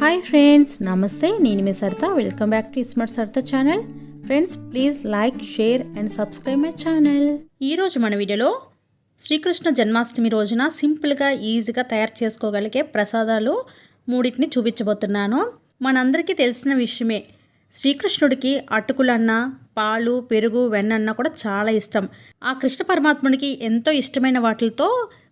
Hi friends నమస్తే నేను మీ Saritha. Welcome back to smart Saritha channel friends please like share and subscribe my channel ఈరోజు మన వీడియోలో శ్రీకృష్ణ జన్మాష్టమి రోజున సింపుల్గా ఈజీగా తయారు చేసుకోగలిగే ప్రసాదాలు మూడింటిని చూపించబోతున్నాను. మనందరికీ తెలిసిన విషయమే శ్రీకృష్ణుడికి అటుకులన్న పాలు పెరుగు వెన్నన్న కూడా చాలా ఇష్టం. ఆ కృష్ణ పరమాత్ముడికి ఎంతో ఇష్టమైన వాటితో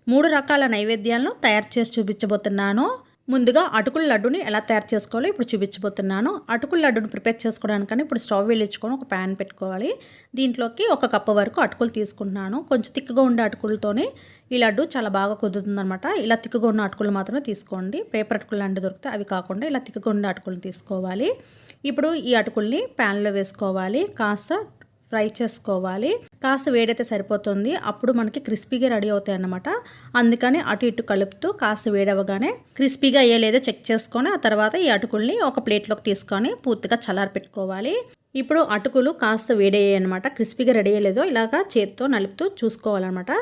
మూడు రకాల నైవేద్యాలను తయారు చేసి చూపించబోతున్నాను. ముందుగా అటుకుల లడ్డుని ఎలా తయారు చేసుకోవాలో ఇప్పుడు చూపించబోతున్నాను. అటుకుల లడ్డుని ప్రిపేర్ చేసుకోవడానికని ఇప్పుడు స్టవ్ వెళ్ళించుకొని ఒక ప్యాన్ పెట్టుకోవాలి. దీంట్లోకి ఒక కప్పు వరకు అటుకులు తీసుకుంటున్నాను. కొంచెం తిక్కుగా ఉండే అటుకులతోనే ఈ లడ్డు చాలా బాగా కుదురుతుందనమాట ఇలా తిక్కుగా ఉన్న అటుకులు మాత్రమే తీసుకోండి. పేపర్ అటుకులు లాంటివి దొరికితే అవి కాకుండా ఇలా తిక్కుగా ఉండే అటుకులు తీసుకోవాలి. ఇప్పుడు ఈ అటుకుల్ని ప్యాన్లో వేసుకోవాలి. కాస్త ఫ్రై చేసుకోవాలి. కాస్త వేడైతే సరిపోతుంది. అప్పుడు మనకి క్రిస్పీగా రెడీ అవుతాయి అన్నమాట. అందుకని అటు ఇటు కలుపుతూ కాస్త వేడవగానే క్రిస్పీగా అయ్యలేదో చెక్ చేసుకొని ఆ తర్వాత ఈ అటుకుల్ని ఒక ప్లేట్లోకి తీసుకొని పూర్తిగా చల్లారి పెట్టుకోవాలి ఇప్పుడు అటుకులు కాస్త వేడయ్యాయి అనమాట క్రిస్పీగా రెడీ అయ్యలేదో ఇలాగా చేత్తో నలుపుతూ చూసుకోవాలన్నమాట.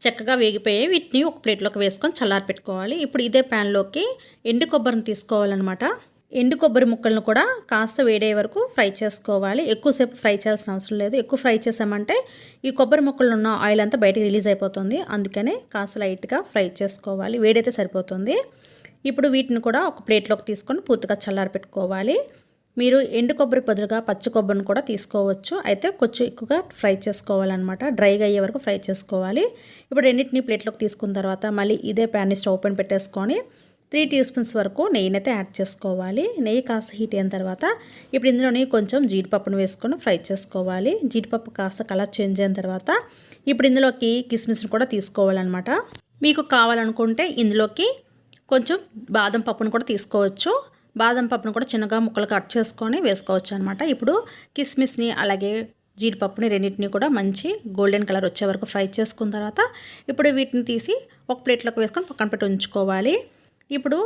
చక్కగా వేగిపోయాయి వీటిని ఒక ప్లేట్లోకి వేసుకొని చల్లారి పెట్టుకోవాలి ఇప్పుడు ఇదే ప్యాన్లోకి ఎండు కొబ్బరిని తీసుకోవాలన్నమాట. ఎండు కొబ్బరి ముక్కలను కూడా కాస్త వేడే వరకు ఫ్రై చేసుకోవాలి. ఎక్కువసేపు ఫ్రై చేయాల్సిన అవసరం లేదు. ఎక్కువ ఫ్రై చేసామంటే ఈ కొబ్బరి ముక్కలు ఉన్న ఆయిల్ అంతా బయటకు రిలీజ్ అయిపోతుంది. అందుకనే కాస్త లైట్గా ఫ్రై చేసుకోవాలి. వేడైతే సరిపోతుంది. ఇప్పుడు వీటిని కూడా ఒక ప్లేట్లోకి తీసుకొని పూర్తిగా చల్లారి పెట్టుకోవాలి మీరు ఎండు కొబ్బరి బదులుగా పచ్చి కొబ్బరిని కూడా తీసుకోవచ్చు. అయితే కొంచెం ఎక్కువగా ఫ్రై చేసుకోవాలన్నమాట. డ్రైగా అయ్యే వరకు ఫ్రై చేసుకోవాలి. ఇప్పుడు రెండింటిని ప్లేట్లోకి తీసుకున్న తర్వాత మళ్ళీ ఇదే ప్యాన్ని స్టవ్ పైన పెట్టేసుకొని త్రీ టీ స్పూన్స్ వరకు నెయ్యిని అయితే యాడ్ చేసుకోవాలి. నెయ్యి కాస్త హీట్ అయిన తర్వాత ఇప్పుడు ఇందులోని కొంచెం జీడిపప్పును వేసుకొని ఫ్రై చేసుకోవాలి. జీడిపప్పు కాస్త కలర్ చేంజ్ అయిన తర్వాత ఇప్పుడు ఇందులోకి కిస్మిస్ని కూడా తీసుకోవాలన్నమాట. మీకు కావాలనుకుంటే ఇందులోకి కొంచెం బాదం పప్పును కూడా తీసుకోవచ్చు. బాదం పప్పును కూడా చిన్నగా ముక్కలు కట్ చేసుకొని వేసుకోవచ్చు అనమాట ఇప్పుడు కిస్మిస్ని అలాగే జీడిపప్పుని రెండింటిని కూడా మంచి గోల్డెన్ కలర్ వచ్చే వరకు ఫ్రై చేసుకున్న తర్వాత ఇప్పుడు వీటిని తీసి ఒక ప్లేట్లోకి వేసుకొని పక్కన పెట్టి ఉంచుకోవాలి. ఇప్పుడు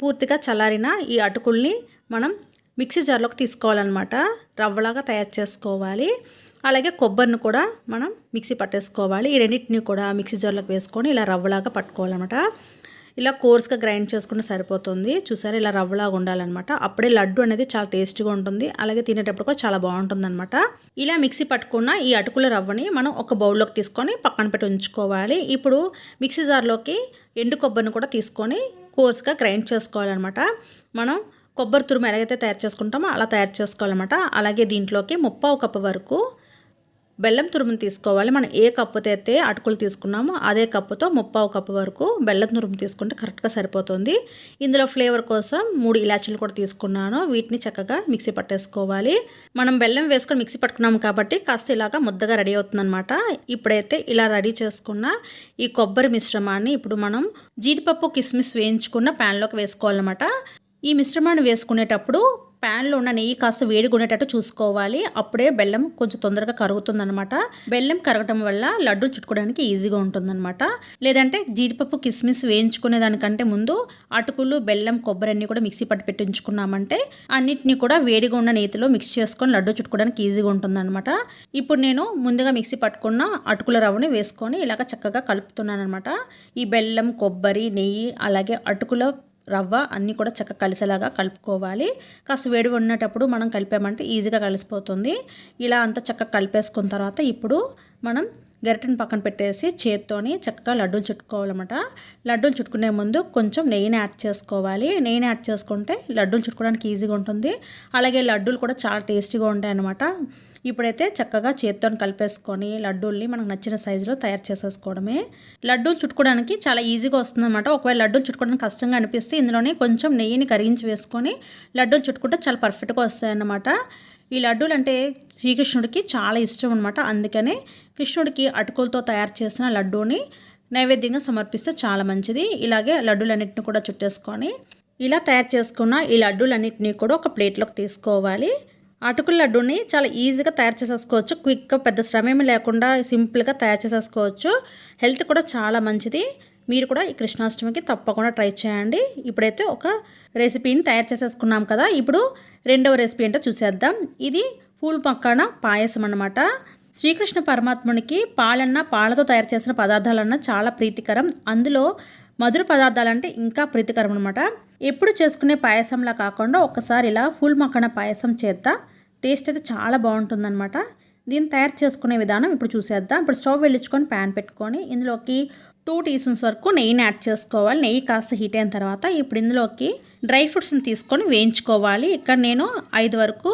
పూర్తిగా చల్లారిన ఈ అటుకుల్ని మనం మిక్సీ జార్లోకి తీసుకోవాలన్నమాట. రవ్వలాగా తయారు చేసుకోవాలి. అలాగే కొబ్బరిని కూడా మనం మిక్సీ పట్టేసుకోవాలి. ఈ రెండింటిని కూడా మిక్సీ జార్లోకి వేసుకొని ఇలా రవ్వలాగా పట్టుకోవాలన్నమాట. ఇలా కోర్స్గా గ్రైండ్ చేసుకుంటే సరిపోతుంది. చూసారా? ఇలా రవ్వలాగా ఉండాలన్నమాట. అప్పుడే లడ్డు అనేది చాలా టేస్టీగా ఉంటుంది. అలాగే తినేటప్పుడు కూడా చాలా బాగుంటుంది అనమాట ఇలా మిక్సీ పట్టుకున్న ఈ అటుకుల రవ్వని మనం ఒక బౌల్లోకి తీసుకొని పక్కన పెట్టి ఉంచుకోవాలి. ఇప్పుడు మిక్సీ జార్లోకి ఎండు కొబ్బరిని కూడా తీసుకొని కోసుగా గ్రైండ్ చేసుకోవాలన్నమాట. మనం కొబ్బరి తురుము ఎలాగైతే తయారు చేసుకుంటామో అలా తయారు చేసుకోవాలన్నమాట. అలాగే దీంట్లోకి ముప్పావు కప్పు వరకు బెల్లం తురుమును తీసుకోవాలి. మనం ఏ కప్పుతో అయితే అటుకులు తీసుకున్నామో అదే కప్పుతో ముప్పావు కప్పు వరకు బెల్లం తురుము తీసుకుంటే కరెక్ట్గా సరిపోతుంది. ఇందులో ఫ్లేవర్ కోసం మూడు ఇలాచీలు కూడా తీసుకున్నాను. వీటిని చక్కగా మిక్సీ పట్టేసుకోవాలి. మనం బెల్లం వేసుకొని మిక్సీ పట్టుకున్నాం కాబట్టి కాస్త ఇలాగా ముద్దగా రెడీ అవుతుందన్నమాట. ఇప్పుడైతే ఇలా రెడీ చేసుకున్న ఈ కొబ్బరి మిశ్రమాన్ని ఇప్పుడు మనం జీడిపప్పు కిస్మిస్ వేయించుకున్న ప్యాన్లోకి వేసుకోవాలన్నమాట. ఈ మిశ్రమాన్ని వేసుకునేటప్పుడు ప్యాన్లో ఉన్న నెయ్యి కాస్త వేడిగా ఉండేటట్టు చూసుకోవాలి. అప్పుడే బెల్లం కొంచెం తొందరగా కరుగుతుందనమాట బెల్లం కరగటం వల్ల లడ్డు చుట్టుకోవడానికి ఈజీగా ఉంటుందన్నమాట. లేదంటే జీడిపప్పు కిస్మిస్ వేయించుకునే దానికంటే ముందు అటుకులు బెల్లం కొబ్బరి అన్నీ కూడా మిక్సీ పట్టి పెట్టించుకున్నామంటే అన్నిటిని కూడా వేడిగా ఉన్న నెయ్యిలో మిక్స్ చేసుకొని లడ్డు చుట్టుకోవడానికి ఈజీగా ఉంటుందన్నమాట. ఇప్పుడు నేను ముందుగా మిక్సీ పట్టుకున్న అటుకుల రవ్వని వేసుకొని ఇలాగ చక్కగా కలుపుతున్నాను అనమాట ఈ బెల్లం కొబ్బరి నెయ్యి అలాగే అటుకుల రవ్వ అన్నీ కూడా చక్కగా కలిసేలాగా కలుపుకోవాలి. కాస్త వేడి ఉన్నటప్పుడు మనం కలిపామంటే ఈజీగా కలిసిపోతుంది. ఇలా అంతా చక్కగా కలిపేసుకున్న తర్వాత ఇప్పుడు మనం గరిటెను పక్కన పెట్టేసి చేత్తోని చక్కగా లడ్డూలు చుట్టుకోవాలన్నమాట. లడ్డూలు చుట్టుకునే ముందు కొంచెం నెయ్యిని యాడ్ చేసుకోవాలి. నెయ్యిని యాడ్ చేసుకుంటే లడ్డూలు చుట్టుకోవడానికి ఈజీగా ఉంటుంది. అలాగే లడ్డూలు కూడా చాలా టేస్టీగా ఉంటాయి అన్నమాట ఇప్పుడైతే చక్కగా చేత్తో కలిపేసుకొని లడ్డూల్ని మనకు నచ్చిన సైజులో తయారు చేసేసుకోవడమే. లడ్డూలు చుట్టుకోవడానికి చాలా ఈజీగా వస్తుంది అనమాట ఒకవేళ లడ్డూలు చుట్టుకోవడానికి కష్టంగా అనిపిస్తే ఇందులోనే కొంచెం నెయ్యిని కరిగించి వేసుకొని లడ్డూలు చుట్టుకుంటే చాలా పర్ఫెక్ట్గా వస్తాయన్నమాట. ఈ లడ్డూలు అంటే శ్రీకృష్ణుడికి చాలా ఇష్టం అనమాట అందుకనే కృష్ణుడికి అటుకులతో తయారు చేసిన లడ్డూని నైవేద్యంగా సమర్పిస్తే చాలా మంచిది. ఇలాగే లడ్డూలన్నింటిని కూడా చుట్టేసుకొని ఇలా తయారు చేసుకున్న ఈ లడ్డూలన్నింటినీ కూడా ఒక ప్లేట్లోకి తీసుకోవాలి. అటుకుల లడ్డూని చాలా ఈజీగా తయారు చేసేసుకోవచ్చు. క్విక్గా పెద్ద శ్రమ ఏమీ లేకుండా సింపుల్గా తయారు చేసేసుకోవచ్చు. హెల్త్ కూడా చాలా మంచిది. మీరు కూడా ఈ కృష్ణాష్టమికి తప్పకుండా ట్రై చేయండి. ఇప్పుడైతే ఒక రెసిపీని తయారు చేసేసుకున్నాం కదా. ఇప్పుడు రెండవ రెసిపీ ఏంటో చూసేద్దాం. ఇది పూల్ పక్కన పాయసం అన్నమాట. శ్రీకృష్ణ పరమాత్మునికి పాలన్న పాలతో తయారు చేసిన పదార్థాలన్న చాలా ప్రీతికరం. అందులో మధుర పదార్థాలంటే ఇంకా ప్రీతికరం అనమాట ఎప్పుడు చేసుకునే పాయసంలా కాకుండా ఒక్కసారి ఇలా ఫుల్ మక్కన పాయసం చేద్దాం. టేస్ట్ అయితే చాలా బాగుంటుందన్నమాట. దీన్ని తయారు చేసుకునే విధానం ఇప్పుడు చూసేద్దాం. ఇప్పుడు స్టవ్ వెళ్ళించుకొని ప్యాన్ పెట్టుకొని ఇందులోకి టూ టీ స్పూన్స్ వరకు నెయ్యిని యాడ్ చేసుకోవాలి. నెయ్యి కాస్త హీట్ అయిన తర్వాత ఇప్పుడు ఇందులోకి డ్రై ఫ్రూట్స్ని తీసుకొని వేయించుకోవాలి. ఇక్కడ నేను ఐదు వరకు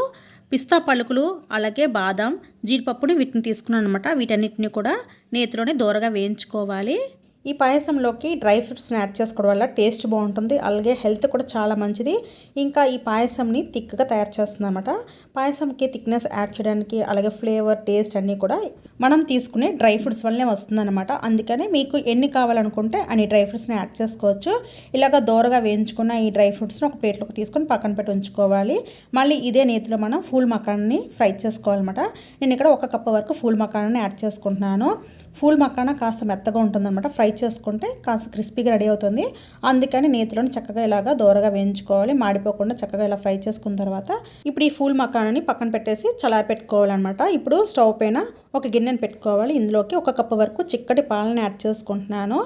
పిస్తా పలుకులు అలాగే బాదం జీడిపప్పుని వీటిని తీసుకున్నాను అనమాట వీటన్నిటిని కూడా నేతిలోనే దూరగా వేయించుకోవాలి. ఈ పాయసంలోకి డ్రై ఫ్రూట్స్ని యాడ్ చేసుకోవడం వల్ల టేస్ట్ బాగుంటుంది. అలాగే హెల్త్ కూడా చాలా మంచిది. ఇంకా ఈ పాయసంని థిక్గా తయారు చేస్తుంది అనమాట పాయసంకి థిక్నెస్ యాడ్ చేయడానికి అలాగే ఫ్లేవర్ టేస్ట్ అన్నీ కూడా మనం తీసుకునే డ్రై ఫ్రూట్స్ వల్లనే వస్తుందన్నమాట. అందుకనే మీకు ఎన్ని కావాలనుకుంటే అన్ని డ్రై ఫ్రూట్స్ని యాడ్ చేసుకోవచ్చు. ఇలాగ దోరగా వేయించుకున్న ఈ డ్రై ఫ్రూట్స్ని ఒక ప్లేట్లోకి తీసుకొని పక్కన పెట్టి ఉంచుకోవాలి. మళ్ళీ ఇదే నేతిలో మనం ఫూల్ మకాన్ని ఫ్రై చేసుకోవాలన్నమాట. నేను ఇక్కడ ఒక కప్ వరకు ఫూల్ మకాన్ని యాడ్ చేసుకుంటున్నాను. ఫూల్ మకాన కాస్త మెత్తగా ఉంటుందన్నమాట. ఫ్రై ఫ్రై చేసుకుంటే కాస్త క్రిస్పీగా రెడీ అవుతుంది. అందుకని నేతిలోని చక్కగా ఇలాగా దోరగా వేయించుకోవాలి. మాడిపోకుండా చక్కగా ఇలా ఫ్రై చేసుకున్న తర్వాత ఇప్పుడు ఈ ఫూల్ మకానని పక్కన పెట్టేసి చల్లారి పెట్టుకోవాలన్నమాట. ఇప్పుడు స్టవ్ పైన ఒక గిన్నెను పెట్టుకోవాలి. ఇందులోకి ఒక కప్పు వరకు చిక్కటి పాలను యాడ్ చేసుకుంటున్నాను.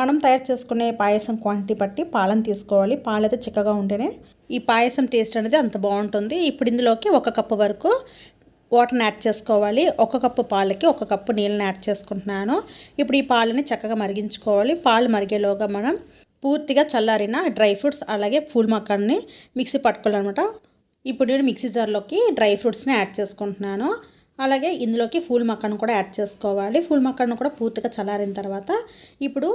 మనం తయారు చేసుకునే పాయసం క్వాంటిటీ బట్టి పాలను తీసుకోవాలి. పాలు అయితే చిక్కగా ఉంటేనే ఈ పాయసం టేస్ట్ అనేది అంత బాగుంటుంది. ఇప్పుడు ఇందులోకి ఒక కప్పు వరకు వాటర్ని యాడ్ చేసుకోవాలి. ఒక కప్పు పాలకి ఒక కప్పు నీళ్ళని యాడ్ చేసుకుంటున్నాను. ఇప్పుడు ఈ పాలని చక్కగా మరిగించుకోవాలి. పాలు మరిగేలోగా మనం పూర్తిగా చల్లారిన డ్రై ఫ్రూట్స్ అలాగే పూల్ మకాన్ని మిక్సీ పట్టుకోవాలన్నమాట. ఇప్పుడు నేను మిక్సీ జార్లోకి డ్రై ఫ్రూట్స్ని యాడ్ చేసుకుంటున్నాను. అలాగే ఇందులోకి ఫూల్ మక్కను కూడా యాడ్ చేసుకోవాలి. ఫూల్ మక్కను కూడా పూర్తిగా చల్లారిన తర్వాత ఇప్పుడు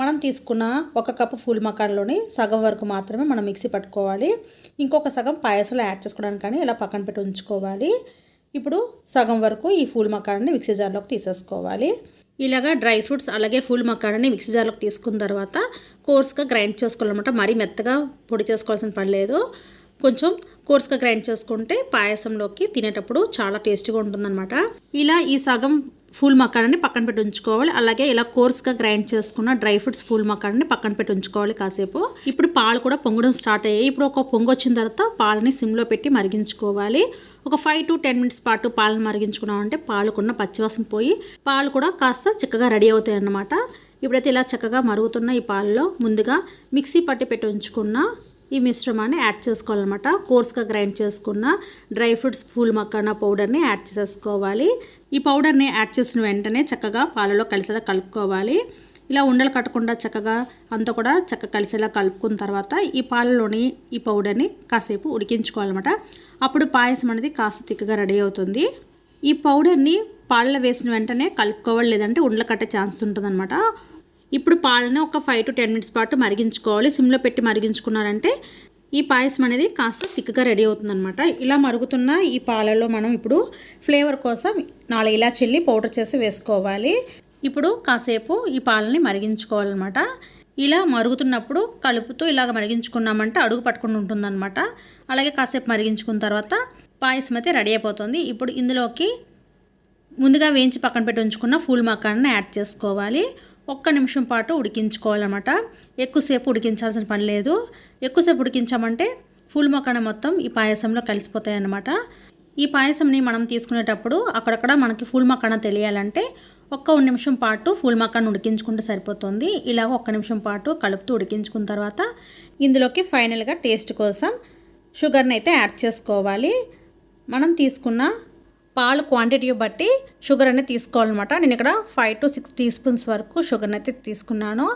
మనం తీసుకున్న ఒక కప్పు ఫుల్ మకాన్లోని సగం వరకు మాత్రమే మనం మిక్సీ పట్టుకోవాలి. ఇంకొక సగం పాయసంలో యాడ్ చేసుకోవడానికి కానీ ఇలా పక్కన పెట్టి ఉంచుకోవాలి. ఇప్పుడు సగం వరకు ఈ ఫూల్ మకాడని మిక్సీ జార్లోకి తీసేసుకోవాలి. ఇలాగా డ్రై ఫ్రూట్స్ అలాగే ఫుల్ మకాడని మిక్సీ జార్లోకి తీసుకున్న తర్వాత కోర్స్గా గ్రైండ్ చేసుకోవాలన్నమాట. మరీ మెత్తగా పొడి చేసుకోవాల్సిన పని లేదు. కొంచెం కోర్స్గా గ్రైండ్ చేసుకుంటే పాయసంలోకి తినేటప్పుడు చాలా టేస్టీగా ఉంటుందన్నమాట. ఇలా ఈ సగం ఫుల్ మకాడని పక్కన పెట్టి ఉంచుకోవాలి. అలాగే ఇలా కోర్స్గా గ్రైండ్ చేసుకున్న డ్రై ఫ్రూట్స్ ఫుల్ మకాడని పక్కన పెట్టి ఉంచుకోవాలి కాసేపు. ఇప్పుడు పాలు కూడా పొంగడం స్టార్ట్ అయ్యాయి. ఇప్పుడు ఒక పొంగు వచ్చిన తర్వాత పాలని సిమ్లో పెట్టి మరిగించుకోవాలి. ఒక ఫైవ్ టు టెన్ మినిట్స్ పాటు పాలను మరిగించుకున్నామంటే పాలుకున్న పచ్చివాసన పోయి పాలు కూడా కాస్త చిక్కగా రెడీ అవుతాయి అన్నమాట ఇప్పుడైతే ఇలా చక్కగా మరుగుతున్న ఈ పాలలో ముందుగా మిక్సీ పట్టి పెట్టి ఉంచుకున్న ఈ మిశ్రమాన్ని యాడ్ చేసుకోవాలన్నమాట. కోర్స్గా గ్రైండ్ చేసుకున్న డ్రై ఫ్రూట్స్ పూల్ మక్కన పౌడర్ని యాడ్ చేసుకోవాలి ఈ పౌడర్ని యాడ్ చేసిన వెంటనే చక్కగా పాలలో కలిసేలా కలుపుకోవాలి. ఇలా ఉండలు కట్టకుండా చక్కగా అంతా కూడా చక్కగా కలిసేలా కలుపుకున్న తర్వాత ఈ పాలలోని ఈ పౌడర్ని కాసేపు ఉడికించుకోవాలన్నమాట. అప్పుడు పాయసం అనేది కాస్త తిక్కగా రెడీ అవుతుంది. ఈ పౌడర్ని పాలలో వేసిన వెంటనే కలుపుకోవాలి లేదంటే ఉండలు కట్టే ఛాన్స్ ఉంటుందన్నమాట. ఇప్పుడు పాలని ఒక ఫైవ్ టు టెన్ మినిట్స్ పాటు మరిగించుకోవాలి. సిమ్లో పెట్టి మరిగించుకున్నారంటే ఈ పాయసం అనేది కాస్త థిక్గా రెడీ అవుతుందనమాట ఇలా మరుగుతున్న ఈ పాలలో మనం ఇప్పుడు ఫ్లేవర్ కోసం నాలుగు ఇలా చెల్లి పౌడర్ చేసి వేసుకోవాలి. ఇప్పుడు కాసేపు ఈ పాలని మరిగించుకోవాలన్నమాట. ఇలా మరుగుతున్నప్పుడు కలుపుతూ ఇలాగ మరిగించుకున్నామంటే అడుగు పట్టుకుని ఉంటుందన్నమాట. అలాగే కాసేపు మరిగించుకున్న తర్వాత పాయసం అయితే రెడీ అయిపోతుంది. ఇప్పుడు ఇందులోకి ముందుగా వేయించి పక్కన పెట్టి ఉంచుకున్న ఫూల్ మకాన్ని యాడ్ చేసుకోవాలి. ఒక్క నిమిషం పాటు ఉడికించుకోవాలన్నమాట. ఎక్కువసేపు ఉడికించాల్సిన పని లేదు. ఎక్కువసేపు ఉడికించామంటే ఫుల్ మొక్కన మొత్తం ఈ పాయసంలో కలిసిపోతాయి అన్నమాట ఈ పాయసంని మనం తీసుకునేటప్పుడు అక్కడక్కడ మనకి ఫుల్ మకాన తెలియాలంటే ఒక్క నిమిషం పాటు ఫుల్ మకాన్ ఉడికించుకుంటే సరిపోతుంది. ఇలాగ ఒక్క నిమిషం పాటు కలుపుతూ ఉడికించుకున్న తర్వాత ఇందులోకి ఫైనల్గా టేస్ట్ కోసం షుగర్ని అయితే యాడ్ చేసుకోవాలి. మనం తీసుకున్న పాలు క్వాంటిటీ బట్టి షుగర్ అనేది తీసుకోవాలన్నమాట. నేను ఇక్కడ five to six teaspoons వరకు షుగర్ని అయితే తీసుకున్నాను.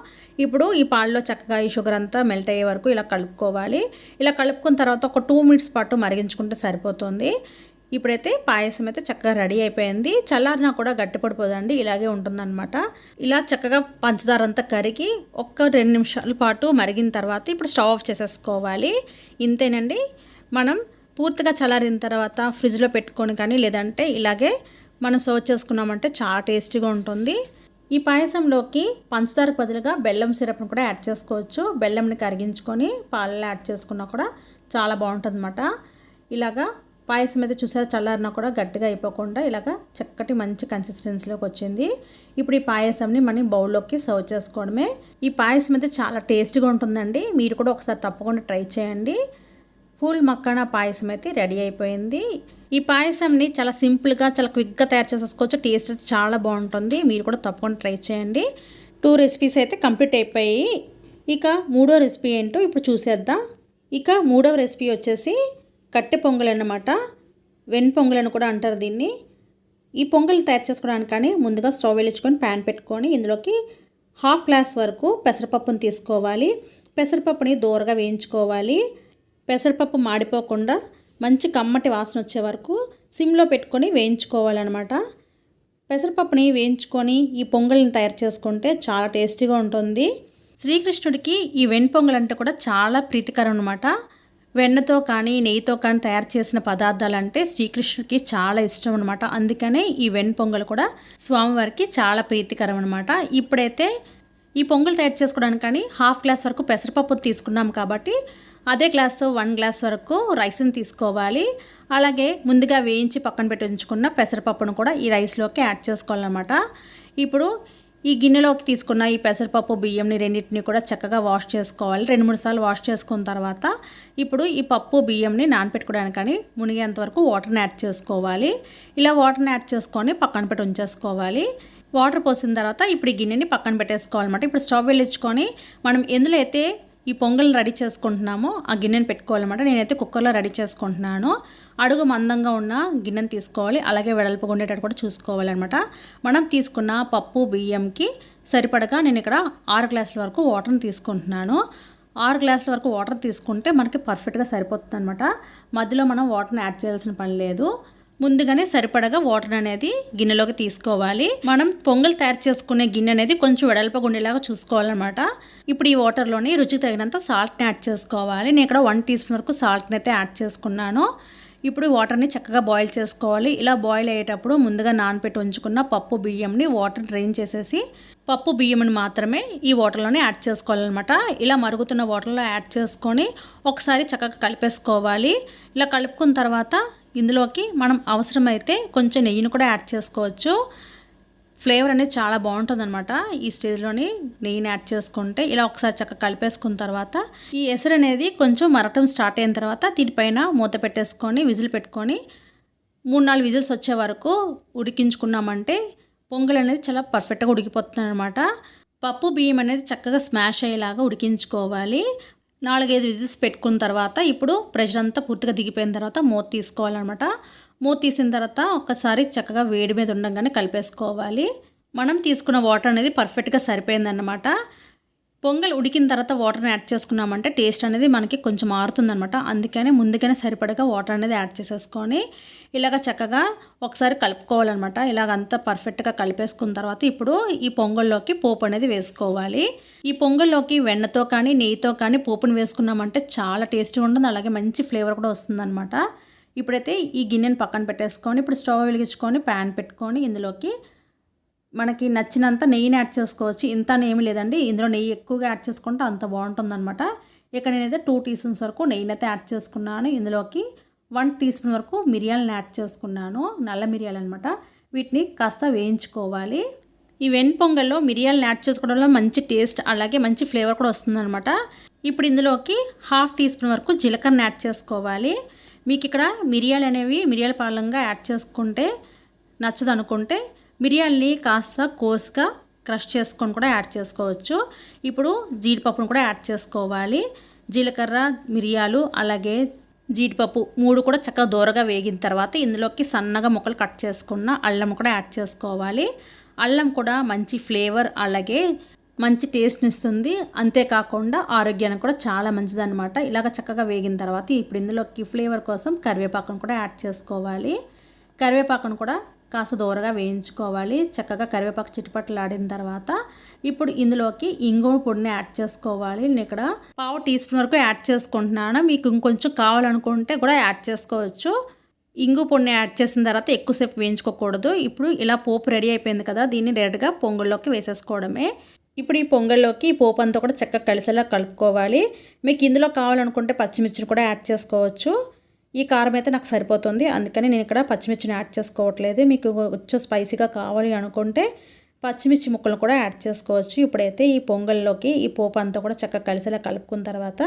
ఇప్పుడు ఈ పాలలో చక్కగా ఈ షుగర్ అంతా మెల్ట్ అయ్యే వరకు ఇలా కలుపుకోవాలి. ఇలా కలుపుకున్న తర్వాత ఒక టూ మినిట్స్ పాటు మరిగించుకుంటే సరిపోతుంది. ఇప్పుడైతే పాయసం అయితే చక్కగా రెడీ అయిపోయింది. చల్లారినా కూడా గట్టిపడిపోదండి ఇలాగే ఉంటుందన్నమాట. ఇలా చక్కగా పంచదార అంతా కరిగి ఒక్క రెండు నిమిషాల పాటు మరిగిన తర్వాత ఇప్పుడు స్టవ్ ఆఫ్ చేసేసుకోవాలి. ఇంతేనండి. మనం పూర్తిగా చల్లారిన తర్వాత ఫ్రిడ్జ్లో పెట్టుకొని కానీ లేదంటే ఇలాగే మనం సర్వ్ చేసుకున్నామంటే చాలా టేస్టీగా ఉంటుంది. ఈ పాయసంలోకి పంచదార బదులుగా బెల్లం సిరప్ను కూడా యాడ్ చేసుకోవచ్చు. బెల్లంని కరిగించుకొని పాలలో యాడ్ చేసుకున్నా కూడా చాలా బాగుంటుంది ఇలాగా పాయసం అయితే చూసారా చల్లారినా కూడా గట్టిగా అయిపోకుండా ఇలాగ చక్కటి మంచి కన్సిస్టెన్సీలోకి వచ్చింది. ఇప్పుడు ఈ పాయసంని మనం బౌల్లోకి సర్వ్ చేసుకోవడమే. ఈ పాయసం అయితే చాలా టేస్టీగా ఉంటుందండి. మీరు కూడా ఒకసారి తప్పకుండా ట్రై చేయండి. కూల్ మక్కానా పాయసం అయితే రెడీ అయిపోయింది. ఈ పాయసంని చాలా సింపుల్గా చాలా క్విక్గా తయారు చేసేసుకోవచ్చు. టేస్ట్ అయితే చాలా బాగుంటుంది. మీరు కూడా తప్పకుండా ట్రై చేయండి. టూ రెసిపీస్ అయితే కంప్లీట్ అయిపోయి ఇక మూడో రెసిపీ ఏంటో ఇప్పుడు చూసేద్దాం. ఇక మూడవ రెసిపీ వచ్చేసి కట్టె పొంగల్ అన్నమాట. వెన్ పొంగల్ అని కూడా అంటారు దీన్ని. ఈ పొంగల్ తయారు చేసుకోవడానికి కానీ ముందుగా స్టవ్ వెలించుకొని ప్యాన్ పెట్టుకొని ఇందులోకి హాఫ్ గ్లాస్ వరకు పెసరపప్పును తీసుకోవాలి. పెసరపప్పుని దూరగా వేయించుకోవాలి. పెసరపప్పు మాడిపోకుండా మంచి కమ్మటి వాసన వచ్చే వరకు సిమ్లో పెట్టుకొని వేయించుకోవాలన్నమాట. పెసరపప్పుని వేయించుకొని ఈ పొంగల్ని తయారు చేసుకుంటే చాలా టేస్టీగా ఉంటుంది. శ్రీకృష్ణుడికి ఈ వెన్ పొంగల్ అంటే కూడా చాలా ప్రీతికరం అనమాట వెన్నతో కానీ నెయ్యితో కానీ తయారు చేసిన పదార్థాలు అంటే శ్రీకృష్ణుడికి చాలా ఇష్టం అనమాట అందుకనే ఈ వెన్ పొంగల్ కూడా స్వామివారికి చాలా ప్రీతికరం అనమాట ఇప్పుడైతే ఈ పొంగల్ తయారు చేసుకోవడానికి కానీ హాఫ్ గ్లాస్ వరకు పెసరపప్పు తీసుకున్నాం కాబట్టి అదే గ్లాస్ వన్ గ్లాస్ వరకు రైస్ని తీసుకోవాలి. అలాగే ముందుగా వేయించి పక్కన పెట్టి ఉంచుకున్న పెసరపప్పును కూడా ఈ రైస్లోకి యాడ్ చేసుకోవాలన్నమాట. ఇప్పుడు ఈ గిన్నెలోకి తీసుకున్న ఈ పెసరపప్పు బియ్యంని రెండింటిని కూడా చక్కగా వాష్ చేసుకోవాలి. రెండు మూడు సార్లు వాష్ చేసుకున్న తర్వాత ఇప్పుడు ఈ పప్పు బియ్యంని నానపెట్టుకోవడానికని కానీ మునిగేంత వరకు వాటర్ని యాడ్ చేసుకోవాలి. ఇలా వాటర్ని యాడ్ చేసుకొని పక్కన పెట్టి ఉంచేసుకోవాలి. వాటర్ పోసిన తర్వాత ఇప్పుడు ఈ గిన్నెని పక్కన పెట్టేసుకోవాలన్నమాట. ఇప్పుడు స్టవ్ వెళ్ళించుకొని మనం ఎందులో అయితే ఈ పొంగల్ని రెడీ చేసుకుంటున్నామో ఆ గిన్నెని పెట్టుకోవాలన్నమాట. నేనైతే కుక్కర్లో రెడీ చేసుకుంటున్నాను. అడుగు మందంగా ఉన్న గిన్నెని తీసుకోవాలి. అలాగే వెడల్పుగా ఉండేటట్టు కూడా చూసుకోవాలన్నమాట. మనం తీసుకున్న పప్పు బియ్యంకి సరిపడగా నేను ఇక్కడ ఆరు గ్లాసుల వరకు వాటర్ని తీసుకుంటున్నాను. ఆరు గ్లాసుల వరకు వాటర్ తీసుకుంటే మనకి పర్ఫెక్ట్గా సరిపోతుంది అనమాట మధ్యలో మనం వాటర్ని యాడ్ చేయాల్సిన పని లేదు. ముందుగానే సరిపడగా వాటర్ అనేది గిన్నెలోకి తీసుకోవాలి. మనం పొంగల్ తయారు చేసుకునే గిన్నె అనేది కొంచెం వెడల్పగా ఉండేలాగా చూసుకోవాలన్నమాట. ఇప్పుడు ఈ వాటర్లోని రుచికి తగినంత సాల్ట్ని యాడ్ చేసుకోవాలి. నేను ఇక్కడ వన్ టీ స్పూన్ వరకు సాల్ట్ని అయితే యాడ్ చేసుకున్నాను. ఇప్పుడు వాటర్ని చక్కగా బాయిల్ చేసుకోవాలి. ఇలా బాయిల్ అయ్యేటప్పుడు ముందుగా నానపెట్టి ఉంచుకున్న పప్పు బియ్యంని వాటర్ డ్రైన్ చేసేసి పప్పు బియ్యంని మాత్రమే ఈ వాటర్లోనే యాడ్ చేసుకోవాలన్నమాట. ఇలా మరుగుతున్న వాటర్లో యాడ్ చేసుకొని ఒకసారి చక్కగా కలిపేసుకోవాలి. ఇలా కలుపుకున్న తర్వాత ఇందులోకి మనం అవసరమైతే కొంచెం నెయ్యిని కూడా యాడ్ చేసుకోవచ్చు. ఫ్లేవర్ అనేది చాలా బాగుంటుందన్నమాట ఈ స్టేజ్లోని నెయ్యిని యాడ్ చేసుకుంటే. ఇలా ఒకసారి చక్కగా కలిపేసుకున్న తర్వాత ఈ ఎసరు అనేది కొంచెం మరగటం స్టార్ట్ అయిన తర్వాత దీనిపైన మూత పెట్టేసుకొని విజిల్ పెట్టుకొని మూడు నాలుగు విజిల్స్ వచ్చే వరకు ఉడికించుకున్నామంటే పొంగల్ అనేది చాలా పర్ఫెక్ట్గా ఉడికిపోతుంది అనమాట పప్పు బియ్యం అనేది చక్కగా స్మాష్ అయ్యేలాగా ఉడికించుకోవాలి. నాలుగైదు విజిల్స్ పెట్టుకున్న తర్వాత ఇప్పుడు ప్రెషర్ అంతా పూర్తిగా దిగిపోయిన తర్వాత మూత తీసుకోవాలన్నమాట. మూత తీసిన తర్వాత ఒకసారి చక్కగా వేడి మీద ఉండగానే కలిపేసుకోవాలి. మనం తీసుకున్న వాటర్ అనేది పర్ఫెక్ట్గా సరిపోయిందన్నమాట. పొంగల్ ఉడికిన తర్వాత వాటర్ని యాడ్ చేసుకున్నామంటే టేస్ట్ అనేది మనకి కొంచెం మారుతుందనమాట అందుకనే ముందుగానే సరిపడగా వాటర్ అనేది యాడ్ చేసేసుకొని ఇలాగ చక్కగా ఒకసారి కలుపుకోవాలన్నమాట. ఇలాగ అంతా పర్ఫెక్ట్గా కలిపేసుకున్న తర్వాత ఇప్పుడు ఈ పొంగల్లోకి పోపు అనేది వేసుకోవాలి. ఈ పొంగల్లోకి వెన్నతో కానీ నెయ్యితో కానీ పోపుని వేసుకున్నామంటే చాలా టేస్టీగా ఉంటుంది. అలాగే మంచి ఫ్లేవర్ కూడా వస్తుందన్నమాట. ఇప్పుడైతే ఈ గిన్నెని పక్కన పెట్టేసుకొని ఇప్పుడు స్టవ్ వెలిగించుకొని ప్యాన్ పెట్టుకొని ఇందులోకి మనకి నచ్చినంత నెయ్యిని యాడ్ చేసుకోవచ్చు. ఇంత ఏమి లేదండి. ఇందులో నెయ్యి ఎక్కువగా యాడ్ చేసుకుంటే అంత బాగుంటుందన్నమాట. ఇక నేనైతే టూ టీ స్పూన్స్ వరకు నెయ్యిని అయితే యాడ్ చేసుకున్నాను. ఇందులోకి వన్ టీ స్పూన్ వరకు మిరియాలను యాడ్ చేసుకున్నాను. నల్ల మిరియాలు అనమాట వీటిని కాస్త వేయించుకోవాలి. ఈ వెన్ పొంగల్లో మిరియాలను యాడ్ చేసుకోవడం వల్ల మంచి టేస్ట్ అలాగే మంచి ఫ్లేవర్ కూడా వస్తుందన్నమాట. ఇప్పుడు ఇందులోకి హాఫ్ టీ స్పూన్ వరకు జీలకర్ర యాడ్ చేసుకోవాలి. మీకు ఇక్కడ మిరియాలు అనేవి మిరియాల పాలంగా యాడ్ చేసుకుంటే నచ్చదనుకుంటే మిరియాల్ని కాస్త కోసుగా క్రష్ చేసుకొని కూడా యాడ్ చేసుకోవచ్చు. ఇప్పుడు జీడిపప్పును కూడా యాడ్ చేసుకోవాలి. జీలకర్ర మిరియాలు అలాగే జీడిపప్పు మూడు కూడా చక్కగా దూరగా వేగిన తర్వాత ఇందులోకి సన్నగా ముక్కలు కట్ చేసుకున్న అల్లం కూడా యాడ్ చేసుకోవాలి. అల్లం కూడా మంచి ఫ్లేవర్ అలాగే మంచి టేస్ట్ని ఇస్తుంది. అంతేకాకుండా ఆరోగ్యానికి కూడా చాలా మంచిదన్నమాట. ఇలాగ చక్కగా వేగిన తర్వాత ఇప్పుడు ఇందులోకి ఫ్లేవర్ కోసం కరివేపాకును కూడా యాడ్ చేసుకోవాలి. కరివేపాకును కూడా కాస్త దూరగా వేయించుకోవాలి. చక్కగా కరివేపాకు చిటిపట్లాడిన తర్వాత ఇప్పుడు ఇందులోకి ఇంగువ పొడిని యాడ్ చేసుకోవాలి. నేను ఇక్కడ పావు టీ స్పూన్ వరకు యాడ్ చేసుకుంటున్నాను. మీకు ఇంకొంచెం కావాలనుకుంటే కూడా యాడ్ చేసుకోవచ్చు. ఇంగు పొడిని యాడ్ చేసిన తర్వాత ఎక్కువసేపు వేయించుకోకూడదు. ఇప్పుడు ఇలా పోపు రెడీ అయిపోయింది కదా దీన్ని డైరెక్ట్గా పొంగల్లోకి వేసేసుకోవడమే. ఇప్పుడు ఈ పొంగల్లోకి ఈ పోపు అంతా కూడా చక్కగా కలిసేలా కలుపుకోవాలి. మీకు ఇందులో కావాలనుకుంటే పచ్చిమిర్చిని కూడా యాడ్ చేసుకోవచ్చు. ఈ కారం అయితే నాకు సరిపోతుంది. అందుకని నేను ఇక్కడ పచ్చిమిర్చిని యాడ్ చేసుకోవట్లేదు. మీకు వచ్చే స్పైసీగా కావాలి అనుకుంటే పచ్చిమిర్చి ముక్కలు కూడా యాడ్ చేసుకోవచ్చు. ఇప్పుడైతే ఈ పొంగల్లోకి ఈ పోపు అంతా కూడా చక్కగా కలిసేలా కలుపుకున్న తర్వాత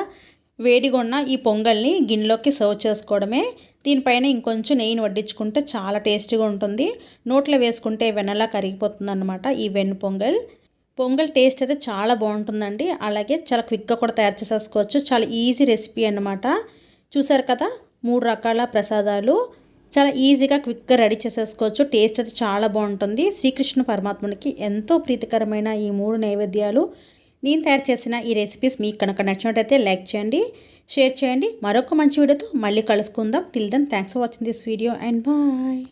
వేడిగా ఉన్న ఈ పొంగల్ని గిన్నెలోకి సర్వ్ చేసుకోవడమే. దీనిపైన ఇంకొంచెం నెయ్యిని వడ్డించుకుంటే చాలా టేస్టీగా ఉంటుంది. నోట్లో వేసుకుంటే వెన్నలా కరిగిపోతుంది అనమాట ఈ వెన్ను పొంగల్. పొంగల్ టేస్ట్ అయితే చాలా బాగుంటుందండి. అలాగే చాలా క్విక్గా కూడా తయారు చేసేసుకోవచ్చు. చాలా ఈజీ రెసిపీ అన్నమాట. చూసారు కదా? మూడు రకాల ప్రసాదాలు. చాలా ఈజీగా క్విక్గా రెడీ చేసేసుకోవచ్చు. టేస్ట్ అయితే చాలా బాగుంటుంది. శ్రీకృష్ణ పరమాత్మునికి ఎంతో ప్రీతికరమైన ఈ మూడు నైవేద్యాలు. నేను తయారు చేసిన ఈ రెసిపీస్ మీకు కనుక నచ్చినట్టయితే లైక్ చేయండి షేర్ చేయండి. మరొక మంచి వీడియోతో మళ్ళీ కలుసుకుందాం. Till then thanks for watching this video and bye